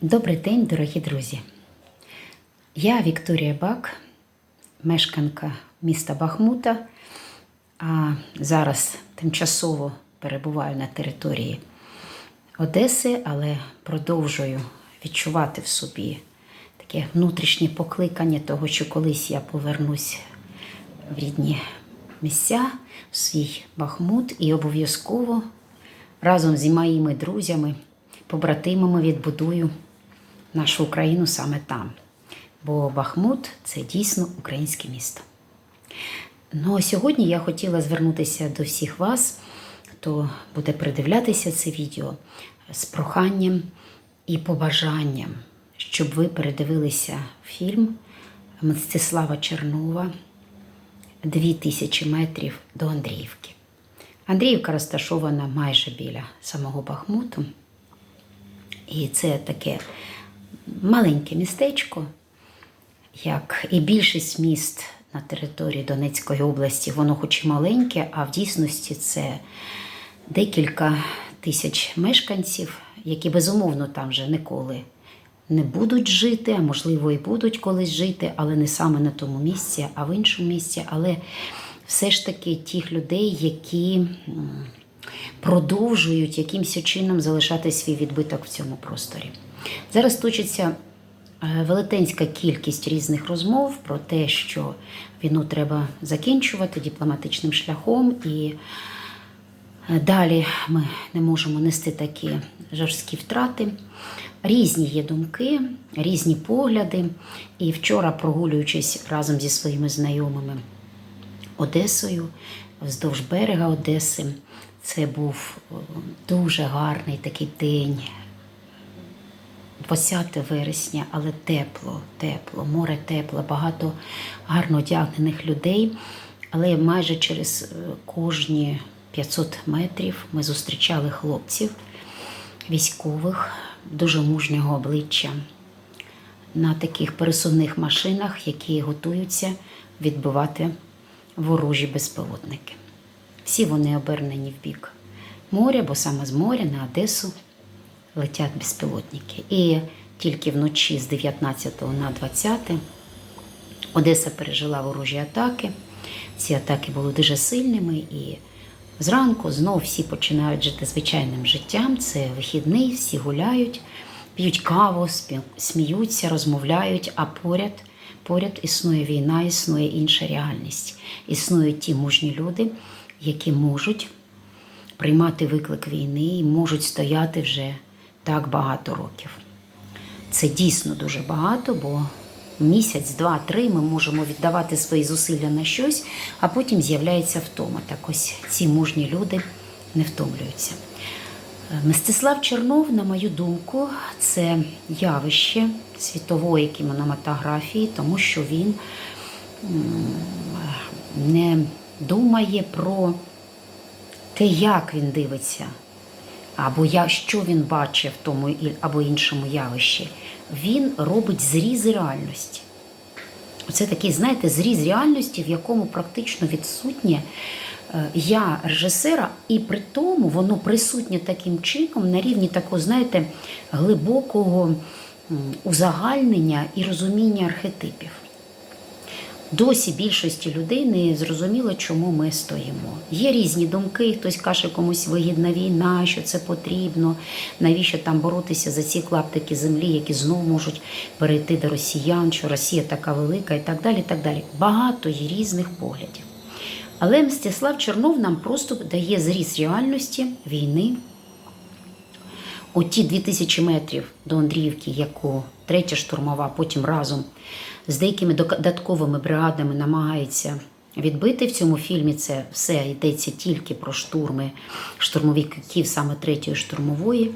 Добрий день, дорогі друзі. Я Вікторія Бак, мешканка міста Бахмута, а зараз тимчасово перебуваю на території Одеси, але продовжую відчувати в собі таке внутрішнє покликання того, що колись я повернусь в рідні місця, в свій Бахмут і обов'язково разом зі моїми друзями, побратимами відбудую нашу Україну саме там. Бо Бахмут це дійсно українське місто. Ну а сьогодні я хотіла звернутися до всіх вас, хто буде придивлятися це відео з проханням і побажанням, щоб ви передивилися фільм Мстислава Чернова «Дві тисячі метрів до Андріївки. Андріївка розташована майже біля самого Бахмуту. І це таке маленьке містечко, як і більшість міст на території Донецької області, воно хоч і маленьке, а в дійсності це декілька тисяч мешканців, які безумовно там вже ніколи не будуть жити, а можливо і будуть колись жити, але не саме на тому місці, а в іншому місці. Але все ж таки тих людей, які продовжують якимось чином залишати свій відбиток в цьому просторі. Зараз точиться е, велетенська кількість різних розмов про те, що війну треба закінчувати дипломатичним шляхом, і е, далі ми не можемо нести такі жорсткі втрати. Різні є думки, різні погляди. І вчора, прогулюючись разом зі своїми знайомими Одесою, вздовж берега Одеси, це був е, дуже гарний такий день. 20 вересня, але тепло, тепло, море тепло, багато гарно одягнених людей. Але майже через е, кожні 500 метрів ми зустрічали хлопців, військових, дуже мужнього обличчя на таких пересувних машинах, які готуються відбивати ворожі безпілотники. Всі вони обернені в бік моря, бо саме з моря на Одесу летять безпілотники. І тільки вночі з 19 на 20 Одеса пережила ворожі атаки. Ці атаки були дуже сильними і зранку знов всі починають жити звичайним життям. Це вихідний, всі гуляють, п'ють каву, сміються, розмовляють, а поряд. Поряд існує війна, існує інша реальність. Існують ті мужні люди, які можуть приймати виклик війни і можуть стояти вже так багато років. Це дійсно дуже багато, бо місяць, два, три ми можемо віддавати свої зусилля на щось, а потім з'являється втома. Так ось ці мужні люди не втомлюються. Мстислав Чернов, на мою думку, це явище світової кінематографії, тому що він не думає про те, як він дивиться, або я, що він бачить в тому або іншому явищі. Він робить зріз реальності. Це такий, знаєте, зріз реальності, в якому практично відсутнє е, я режисера, і при тому воно присутнє таким чином на рівні такого, знаєте, глибокого узагальнення і розуміння архетипів. Досі більшості людей не зрозуміло, чому ми стоїмо. Є різні думки, хтось каже, комусь вигідна війна, що це потрібно, навіщо там боротися за ці клаптики землі, які знову можуть перейти до росіян, що Росія така велика і так далі. так далі. Багато є різних поглядів. Але Мстислав Чернов нам просто дає зріз реальності війни, оті 2000 метрів до Андріївки, яку третя штурмова, потім разом з деякими додатковими бригадами намагається відбити в цьому фільмі. Це все йдеться тільки про штурми штурмовиків саме третьої штурмової.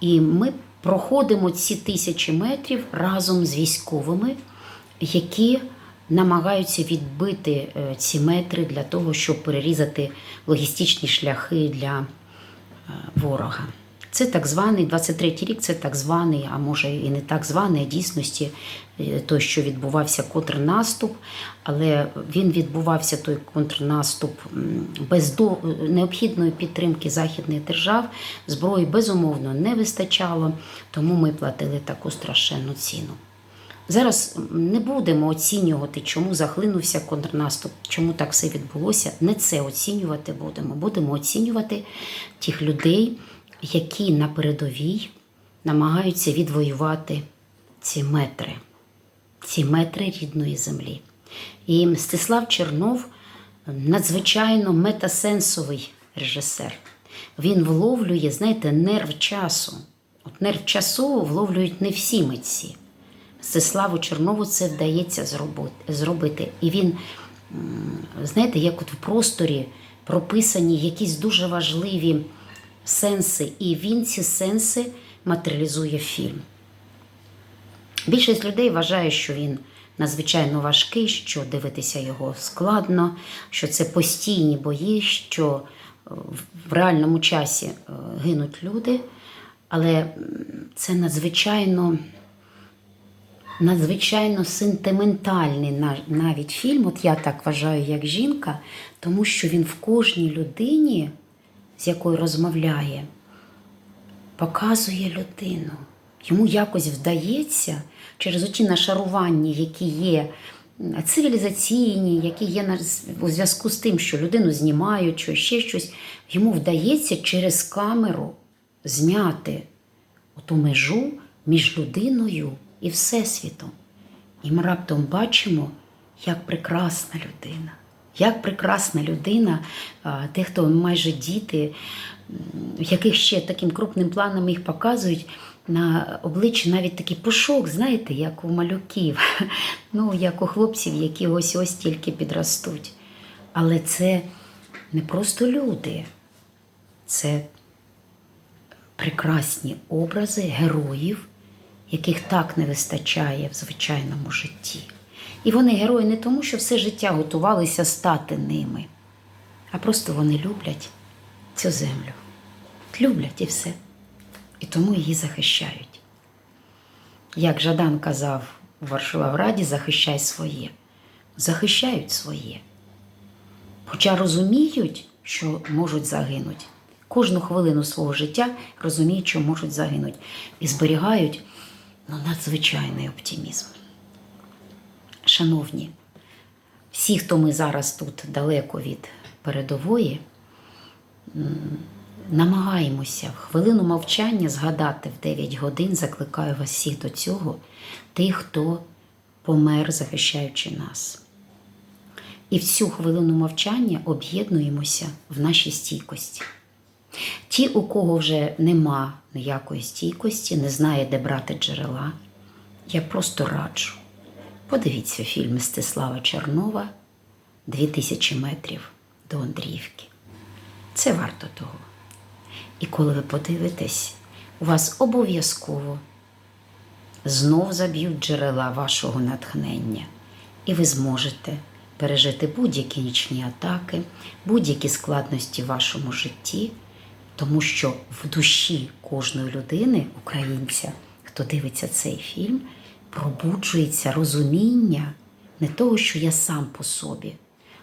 І ми проходимо ці тисячі метрів разом з військовими, які намагаються відбити е, ці метри для того, щоб перерізати логістичні шляхи для е, ворога. Це так званий 23-й рік, це так званий, а може і не так званий, а дійсності е, той, що відбувався контрнаступ, але він відбувався той контрнаступ без до- необхідної підтримки західних держав. Зброї безумовно не вистачало, тому ми платили таку страшенну ціну. Зараз не будемо оцінювати, чому захлинувся контрнаступ, чому так все відбулося. Не це оцінювати будемо. Будемо оцінювати тих людей, які на передовій намагаються відвоювати ці метри, ці метри рідної землі. І Мстислав Чернов надзвичайно метасенсовий режисер. Він вловлює, знаєте, нерв часу. От нерв часу вловлюють не всі митці. Мстиславу Чернову це вдається зробити-. І він, знаєте, як от в просторі прописані якісь дуже важливі сенси, і він ці сенси матеріалізує фільм. Більшість людей вважає, що він надзвичайно важкий, що дивитися його складно, що це постійні бої, що е, в- в реальному часі е, гинуть люди. Але це надзвичайно надзвичайно сентиментальний навіть фільм, от я так вважаю, як жінка, тому що він в кожній людині, з якою розмовляє, показує людину. Йому якось вдається через оті нашарування, які є цивілізаційні, які є у зв'язку з тим, що людину знімають, чи ще щось, йому вдається через камеру зняти оту межу між людиною і Всесвітом. І ми раптом бачимо, як прекрасна людина. Як прекрасна людина, а, тих, хто майже діти, яких ще таким крупним планом їх показують, на обличчі навіть такий пушок, знаєте, як у малюків, ну, як у хлопців, які ось ось тільки підростуть. Але це не просто люди, це прекрасні образи героїв, яких так не вистачає в звичайному житті. І вони герої не тому, що все життя готувалися стати ними, а просто вони люблять цю землю. Люблять і все. І тому її захищають. Як Жадан казав у Варшавраді, захищай своє. Захищають своє. Хоча розуміють, що можуть загинути. Кожну хвилину свого життя розуміють, що можуть загинути. І зберігають ну, надзвичайний оптимізм. Шановні, всі, хто ми зараз тут далеко від передової, намагаємося в хвилину мовчання згадати в 9 годин, закликаю вас всіх до цього, тих, хто помер, захищаючи нас. І в цю хвилину мовчання об'єднуємося в нашій стійкості. Ті, у кого вже нема ніякої стійкості, не знає, де брати джерела, я просто раджу. Подивіться фільм Мстислава Чернова «2000 метрів до Андріївки. Це варто того. І коли ви подивитесь, у вас обов'язково знов заб'ють джерела вашого натхнення, і ви зможете пережити будь-які нічні атаки, будь-які складності в вашому житті, тому що в душі кожної людини, українця, хто дивиться цей фільм, пробуджується розуміння не того, що я сам по собі,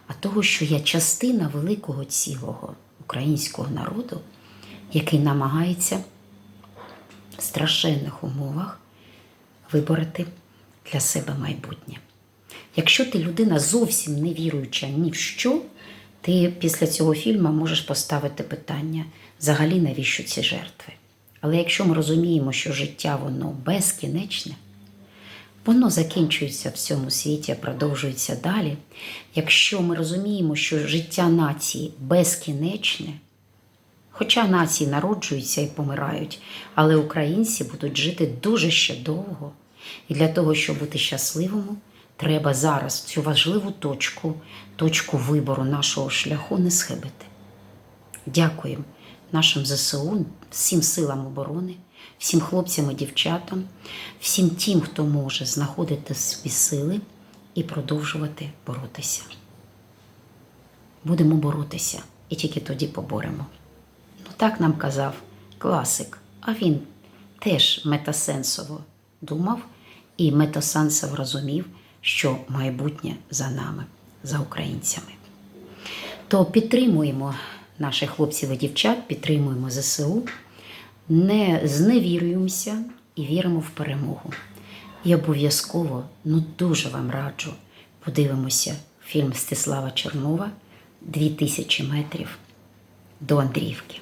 а того, що я частина великого цілого українського народу, який намагається в страшенних умовах вибороти для себе майбутнє. Якщо ти людина зовсім не віруюча ні в що, ти після цього фільму можеш поставити питання взагалі, навіщо ці жертви. Але якщо ми розуміємо, що життя воно безкінечне, воно закінчується в цьому світі, продовжується далі. Якщо ми розуміємо, що життя нації безкінечне, Хоча нації народжуються і помирають, але українці будуть жити дуже ще довго. І для того, щоб бути щасливими, треба зараз цю важливу точку, точку вибору нашого шляху не схибити. Дякуємо нашим ЗСУ, всім силам оборони, всім хлопцям і дівчатам, всім тим, хто може знаходити собі сили і продовжувати боротися. Будемо боротися і тільки тоді поборемо. Ну так нам казав класик а він теж метасенсово думав і метасенсово розумів, що майбутнє за нами, за українцями. То підтримуємо наших хлопців і дівчат, підтримуємо ЗСУ, не зневірюємося і віримо в перемогу. І обов'язково, ну дуже вам раджу, подивимося фільм Стислава Чернова «2000 метрів до Андріївки.